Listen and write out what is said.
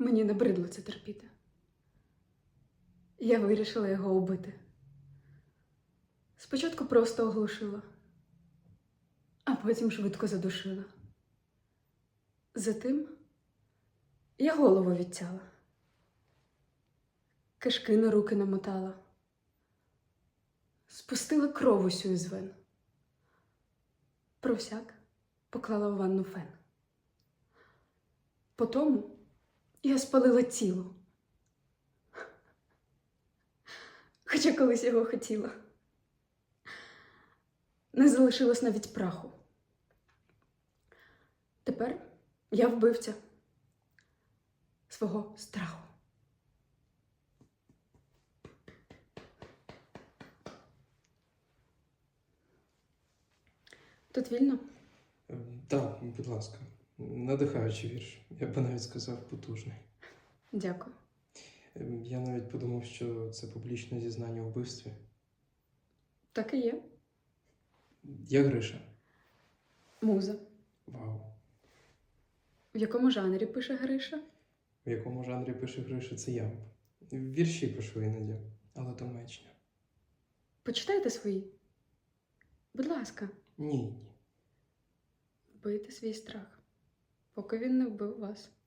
Мені набридло це терпіти. Я вирішила його убити. Спочатку просто оглушила, а потім швидко задушила. Затим я голову відтяла, кишки на руки намотала, спустила кров усю із вен. Про всяк поклала в ванну фен. Потому я спалила тіло. Хоча колись його хотіла. Не залишилось навіть праху. Тепер я вбивця свого страху. Тут вільно? Так, будь ласка. Надихаючий вірш. Я б навіть сказав потужний. Дякую. Ем, Я навіть подумав, що це публічне зізнання у вбивстві. Так і є. Я Гриша. Муза. Вау. В якому жанрі пише Гриша? В якому жанрі пише Гриша, це я. Вірші пишу іноді, але то мечня. Почитайте свої. Будь ласка, Ні, вбийте свій страх, поки він не вбив вас.